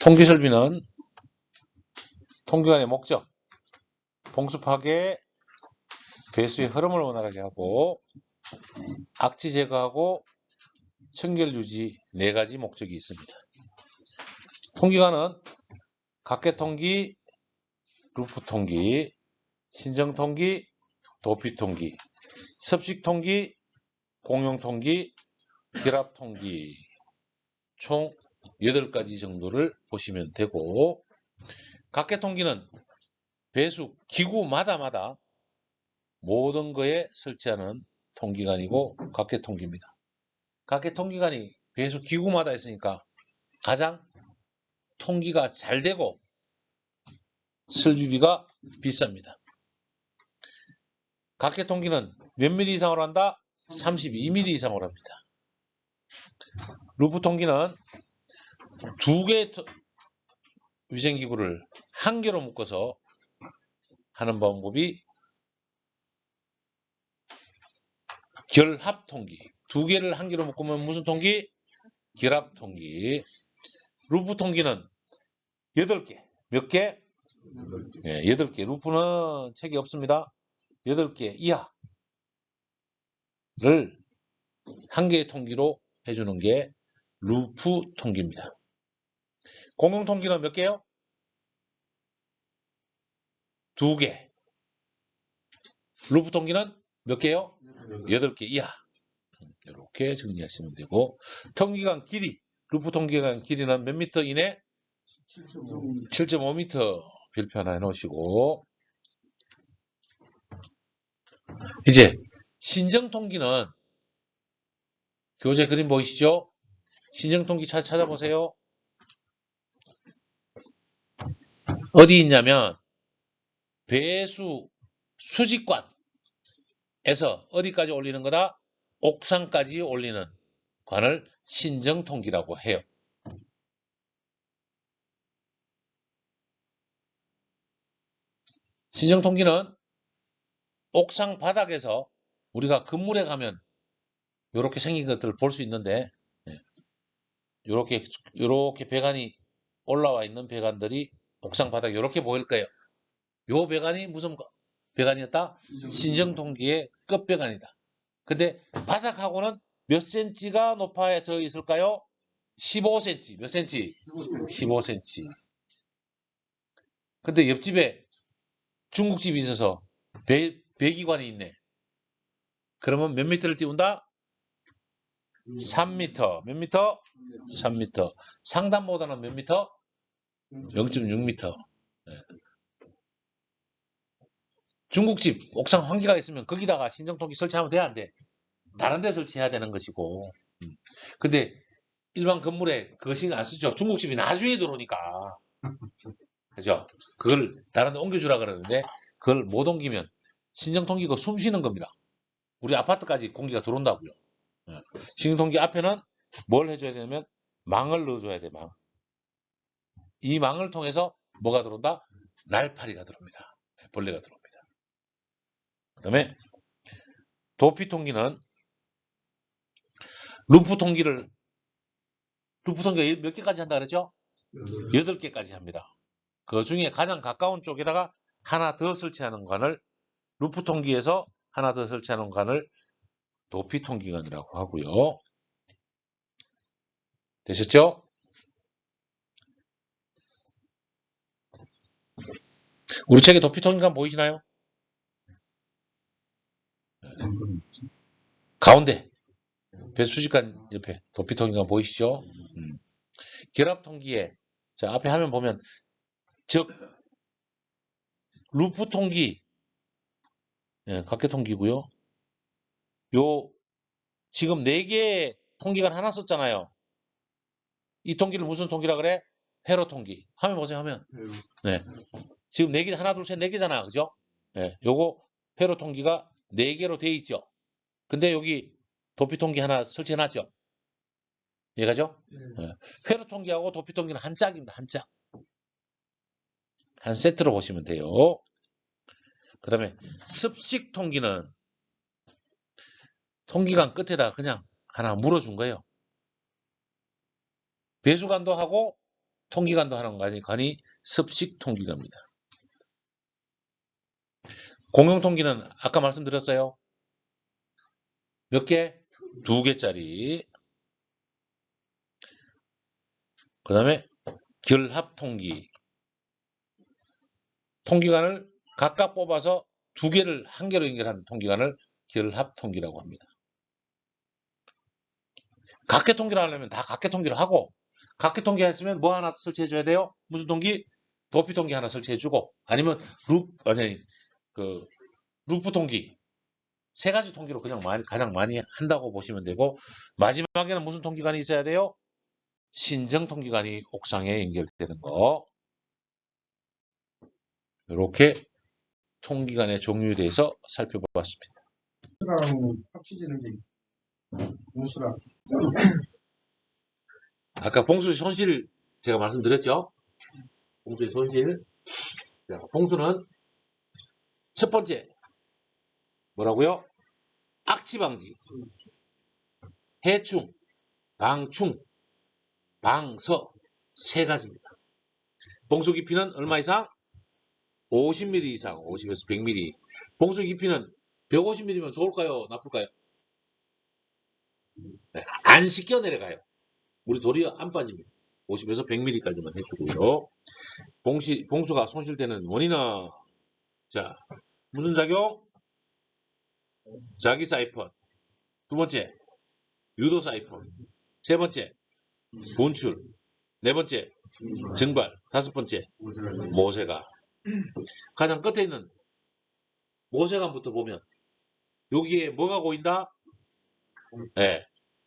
통기설비는 통기관의 목적, 봉수 파괴, 배수의 흐름을 원활하게 하고 악취 제거하고 청결 유지 네 가지 목적이 있습니다. 통기관은 각계 통기, 루프 통기, 신정 통기, 도피 통기, 섭식 통기, 공용 통기, 결합 통기 총 8가지 정도를 보시면 되고 각계 통기는 배수 기구마다마다 모든 거에 설치하는 통기관이고 각계 통기입니다. 각계 통기관이 배수 기구마다 있으니까 가장 통기가 잘 되고 설비비가 비쌉니다. 각계 통기는 몇 미리 이상으로 한다? 32mm 이상으로 합니다. 루프 통기는 두 개의 토- 위생기구를 한 개로 묶어서 하는 방법이 결합 통기. 두 개를 한 개로 묶으면 무슨 통기? 결합 통기. 루프 통기는 8개. 몇 개? 예, 8개. 루프는 책이 없습니다. 8개 이하를 한 개의 통기로 해주는 게 루프 통기입니다. 공용 통기는 몇 개요? 두 개. 루프 통기는 몇 개요? 8개 이하. 이렇게 정리하시면 되고 통기관 길이 루프 통기관 길이는 몇 미터 이내? 7.5m 별표 하나 해놓으시고 이제 신정통기는 교재 그림 보이시죠? 신정통기 잘 찾아보세요. 어디 있냐면 배수 수직관에서 어디까지 올리는 거다? 옥상까지 올리는 관을 신정통기라고 해요. 신정통기는 옥상 바닥에서 우리가 건물에 가면 이렇게 생긴 것들을 볼 수 있는데 이렇게 이렇게 배관이 올라와 있는 배관들이 옥상 바닥에 이렇게 보일 거예요. 요 배관이 무슨 배관이었다? 신정통기의 끝배관이다. 근데 바닥하고는 몇 센치가 높아져 있을까요? 15cm. 몇 센치? 15cm. 근데 옆집에 중국집이 있어서 배, 배기관이 있네. 그러면 몇 미터를 띄운다? 3m. 몇 미터? 3m. 상단보다는 몇 미터? 0.6m. 예. 중국집 옥상 환기가 있으면 거기다가 신정통기 설치하면 돼, 안 돼? 다른 데 설치해야 되는 것이고. 음. 근데 일반 건물에 신경 안 쓰죠. 중국집이 나중에 들어오니까. 그죠? 그걸 다른 데 옮겨주라 그러는데 그걸 못 옮기면 신정통기가 숨 쉬는 겁니다. 우리 아파트까지 공기가 들어온다고요. 예. 신정통기 앞에는 뭘 해줘야 되냐면 망을 넣어줘야 돼, 망. 이 망을 통해서 뭐가 들어온다? 날파리가 들어옵니다. 예, 벌레가 들어옵니다. 그 다음에 도피통기는 루프통기를 루프통기가 몇 개까지 한다 그랬죠? 8개까지 합니다. 그 중에 가장 가까운 쪽에다가 하나 더 설치하는 관을 루프통기에서 하나 더 설치하는 관을 도피통기관이라고 하고요. 되셨죠? 우리 책에 도피통기관 보이시나요? 가운데 배수지간 옆에 도피통기관 보이시죠? 음. 결합통기에 자 앞에 화면 보면 즉 루프 통기 예, 각계 통기고요. 요 지금 네 개의 통기관 하나 썼잖아요. 이 통기를 무슨 통기라 그래? 회로 통기. 화면 보세요, 화면. 네. 지금 네 개, 하나, 둘, 셋, 네 개잖아요. 그죠? 네. 요거 회로 통기가 네 개로 돼 있죠. 근데 여기 도피 통기 하나 설치해 놨죠. 이해가죠? 네. 회로 통기하고 도피 통기는 한 짝입니다. 한 짝. 한 세트로 보시면 돼요. 그 다음에 습식 통기는 통기관 끝에다 그냥 하나 물어준 거예요. 배수관도 하고 통기관도 하는 관이, 관이 습식 통기관입니다. 공용 통기는 아까 말씀드렸어요. 몇 개? 두 개짜리. 그 다음에 결합 통기. 통기관을 각각 뽑아서 두 개를 한 개로 연결한 통기관을 결합 통기라고 합니다. 각계 통기를 하려면 다 각계 통기를 하고 각계 통기 했으면 뭐 하나 설치해 줘야 돼요? 무슨 통기? 도피 통기 하나 설치해 주고 아니면 루 아니 그 루프 통기 세 가지 통기로 그냥 많이, 가장 많이 한다고 보시면 되고 마지막에는 무슨 통기관이 있어야 돼요? 신정 통기관이 옥상에 연결되는 거 이렇게 통기관의 종류에 대해서 살펴보았습니다. 합치지는 게 무수랑 아까 봉수 손실 제가 말씀드렸죠? 봉수의 손실. 자, 봉수는 첫 번째 뭐라고요? 악취 방지, 해충, 방충, 방서 세 가지입니다. 봉수 깊이는 얼마 이상? 50mm 이상, 50에서 100mm. 봉수 깊이는 150mm면 좋을까요? 나쁠까요? 네, 안 씻겨 내려가요. 우리 돌이 안 빠집니다. 50에서 100mm까지만 해주고요. 봉시, 봉수가 손실되는 원인은 자 무슨 작용? 자기 사이펀. 두 번째 유도 사이펀. 세 번째 분출. 네 번째 증발. 다섯 번째 모세가. 가장 끝에 있는 모세관부터 보면 여기에 뭐가 보인다? 네,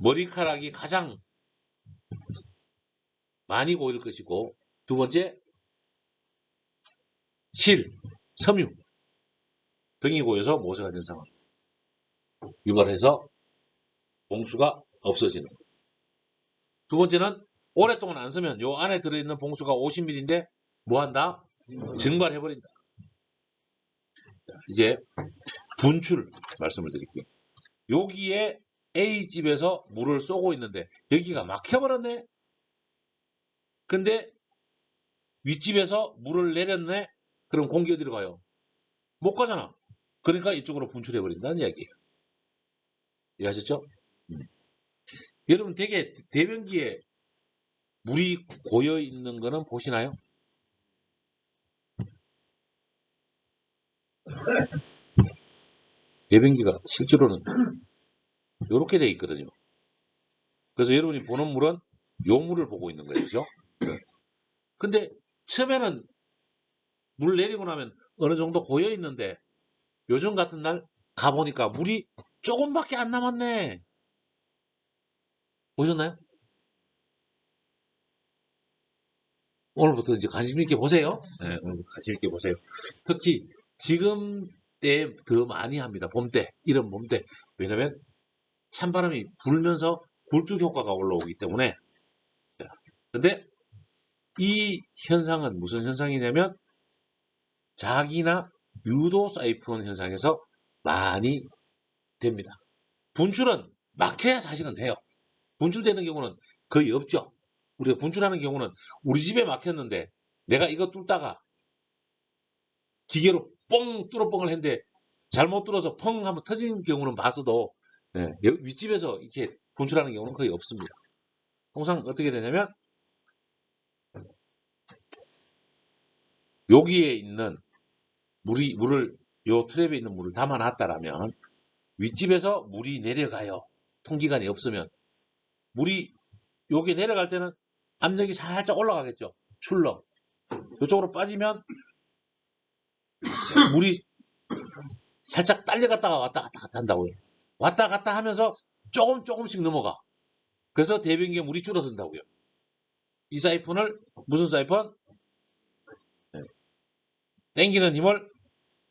머리카락이 가장 많이 고일 것이고 두 번째 실, 섬유 등이 고여서 모세가 현상을 유발해서 봉수가 없어지는 두 번째는 오랫동안 안 쓰면 요 안에 들어있는 봉수가 50ml인데 뭐한다? 증발해버린다. 자, 이제 분출 말씀을 드릴게요. 여기에 A집에서 물을 쏘고 있는데 여기가 막혀버렸네. 근데 윗집에서 물을 내렸네. 그럼 공기 어디로 가요? 못 가잖아. 그러니까 이쪽으로 분출해버린다는 이야기예요. 이해하셨죠? 음. 여러분 되게 대변기에 물이 고여 있는 거는 보시나요? 대변기가 실제로는 이렇게 돼 있거든요. 그래서 여러분이 보는 물은 요 물을 보고 있는 거예요. 그죠? 근데 처음에는 물 내리고 나면 어느 정도 고여 있는데 요즘 같은 날 가보니까 물이 조금밖에 안 남았네. 보셨나요? 오늘부터 이제 관심 있게 보세요. 네, 오늘부터 관심 있게 보세요. 특히 지금 때 더 많이 합니다. 봄 때, 이런 봄 때. 왜냐면 찬바람이 불면서 굴뚝 효과가 올라오기 때문에. 자, 근데 이 현상은 무슨 현상이냐면 자기나 유도 사이폰 현상에서 많이 됩니다. 분출은 막혀야 사실은 돼요. 분출되는 경우는 거의 없죠. 우리가 분출하는 경우는 우리 집에 막혔는데 내가 이거 뚫다가 기계로 뻥 뚫어 뻥을 했는데 잘못 뚫어서 펑 하면 터진 경우는 예, 여기 윗집에서 이렇게 분출하는 경우는 거의 없습니다. 통상 어떻게 되냐면 여기에 있는 물이 물을 요 트랩에 있는 물을 담아놨다라면 윗집에서 물이 내려가요. 통기관이 없으면 물이 여기 내려갈 때는 압력이 살짝 올라가겠죠. 출렁. 이쪽으로 빠지면 물이 살짝 딸려갔다가 왔다 갔다 갔다 한다고요. 왔다 갔다 하면서 조금 조금씩 넘어가. 그래서 대변기에 물이 줄어든다고요. 이 사이폰을 무슨 사이폰? 네. 땡기는 힘을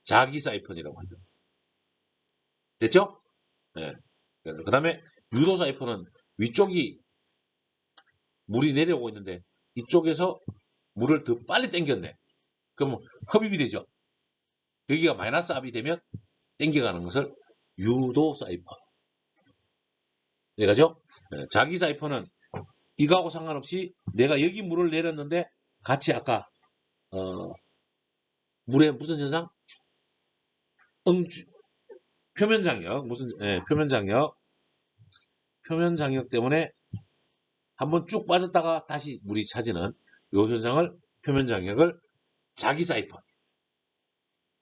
자기 사이폰이라고 하죠. 됐죠? 네. 그 다음에 유도 사이폰은 위쪽이 물이 내려오고 있는데 이쪽에서 물을 더 빨리 당겼네. 그러면 흡입이 되죠. 여기가 마이너스 압이 되면 당겨가는 것을 유도 사이폰. 이해가죠? 네, 자기 사이폰은 이거하고 상관없이 내가 여기 물을 내렸는데 같이 아까 어, 물에 무슨 현상? 응주. 표면 장력 무슨 예, 표면 장력 표면 장력 때문에 한번 쭉 빠졌다가 다시 물이 차지는 이 현상을 표면 장력을 자기 사이펀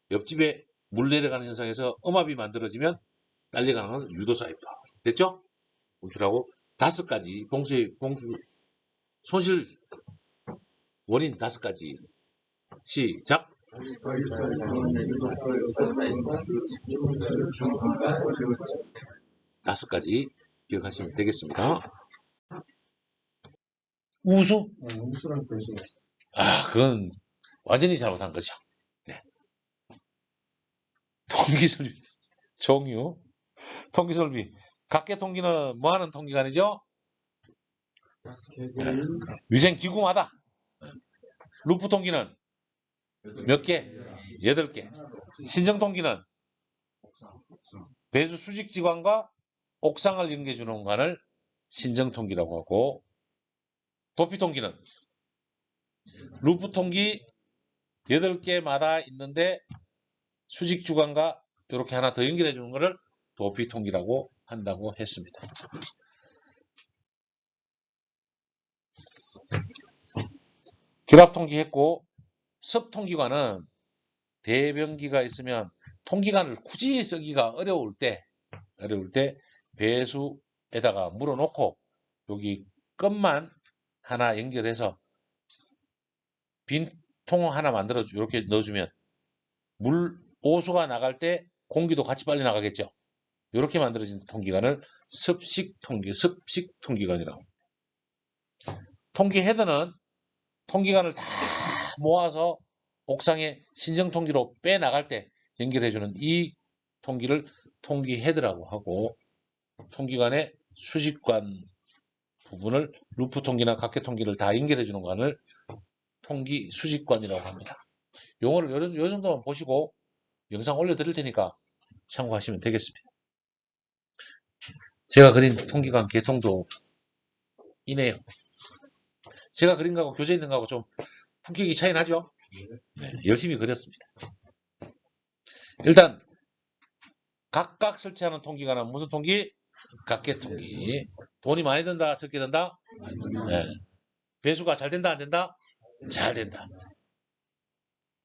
옆집에 물 내려가는 현상에서 음압이 만들어지면 빨리가는 건 유도 사이펀 됐죠? 공출하고 다섯 가지 봉수의 봉수 손실 원인 다섯 가지. 시작 다섯 가지 기억하시면 되겠습니다. 우수? 아, 그건 완전히 잘못한 거죠. 네. 통기설비, 종유, 통기설비. 각계 통기는 뭐 하는 통기관이죠? 위생 기구마다. 루프 통기는 몇 개? 여덟 개. 신정 통기는 배수 수직 지관과 옥상을 연계해 주는 공간을 신정 통기라고 하고 도피 통기는 루프 통기 8개마다 있는데 수직 주관과 이렇게 하나 더 연결해 주는 것을 도피 통기라고 한다고 했습니다. 결합 통기 했고 습 통기관은 대변기가 있으면 통기관을 굳이 쓰기가 어려울 때 어려울 때 배수에다가 물어 놓고 여기 끝만 하나 연결해서 빈 통 하나 만들어 주 이렇게 넣어주면 물 오수가 나갈 때 공기도 같이 빨리 나가겠죠. 이렇게 만들어진 통기관을 습식 통기, 습식 통기관이라고. 합니다. 통기 헤드는 통기관을 다 모아서 옥상에 신정 통기로 빼 나갈 때 연결해주는 이 통기를 통기 헤드라고 하고 통기관의 수직관 부분을 루프 통기나 각계 통기를 다 연결해 주는 관을 통기 수직관이라고 합니다. 용어를 요, 요 정도만 보시고 영상 올려 드릴 테니까 참고하시면 되겠습니다. 제가 그린 통기관 개통도 이네요. 제가 그린 거하고 교재 있는 거하고 좀 품격이 차이 나죠? 네, 열심히 그렸습니다. 일단 각각 설치하는 통기관은 무슨 통기? 각계 통기. 돈이 많이 든다, 적게 든다? 네. 배수가 잘 된다, 안 된다? 잘 된다.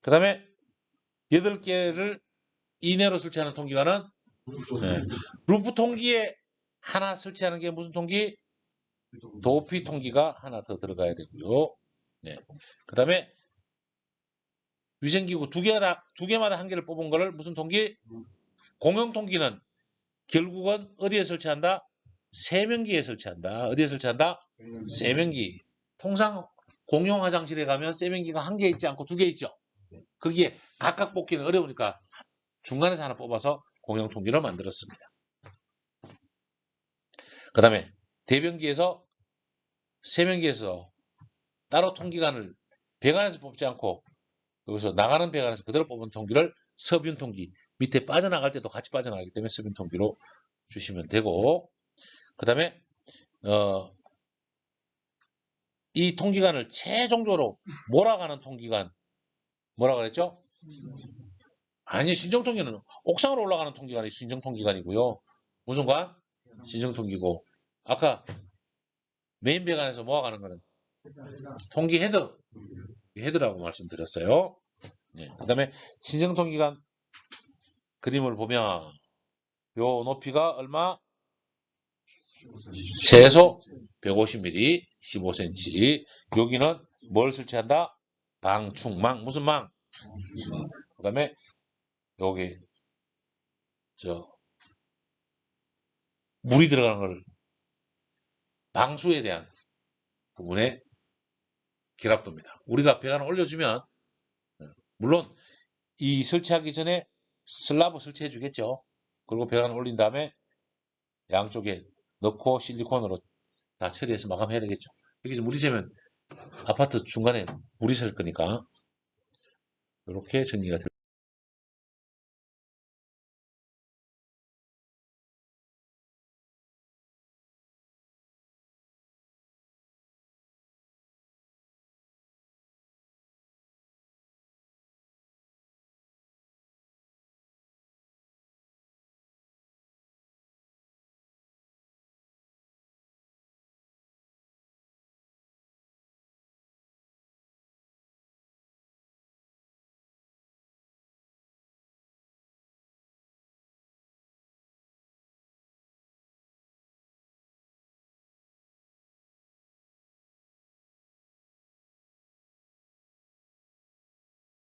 그 다음에 8개를 이내로 설치하는 통기관은 네. 루프 통기에 하나 설치하는 게 무슨 통기? 도피 통기가 하나 더 들어가야 되고요. 네. 그 다음에 위생기구 두 개마다, 두 개마다 한 개를 뽑은 거를 무슨 통기? 공용 통기는 결국은 어디에 설치한다? 세면기에 설치한다. 어디에 설치한다? 세면기. 통상 공용 화장실에 가면 세면기가 한 개 있지 않고 두 개 있죠. 거기에 각각 뽑기는 어려우니까 중간에서 하나 뽑아서 공용 통기를 만들었습니다. 그 다음에 대변기에서 세면기에서 따로 통기관을 배관에서 뽑지 않고 여기서 나가는 배관에서 그대로 뽑은 통기를 서균 통기 밑에 빠져나갈 때도 같이 빠져나가기 때문에 서균 통기로 주시면 되고 그 다음에 어, 이 통기관을 최종적으로 몰아가는 통기관 뭐라 그랬죠? 아니 신정통기는 옥상으로 올라가는 통기관이 신정통기관이고요. 무슨 관? 신정통기고 아까 메인 배관에서 모아가는 거는 통기 헤드 헤드라고 말씀드렸어요. 네. 그 다음에 신정통기관 그림을 보면 요 높이가 얼마? 최소 150mm, 15cm. 여기는 뭘 설치한다? 방충망. 무슨 망? 그 다음에 여기 저 물이 들어가는 걸 방수에 대한 부분에 결합도입니다. 우리가 배관을 올려주면 물론 이 설치하기 전에 슬라브 설치해 주겠죠. 그리고 배관을 올린 다음에 양쪽에 넣고 실리콘으로 다 처리해서 마감해야 되겠죠. 여기서 물이 새면 아파트 중간에 물이 셀 거니까 이렇게 정리가 될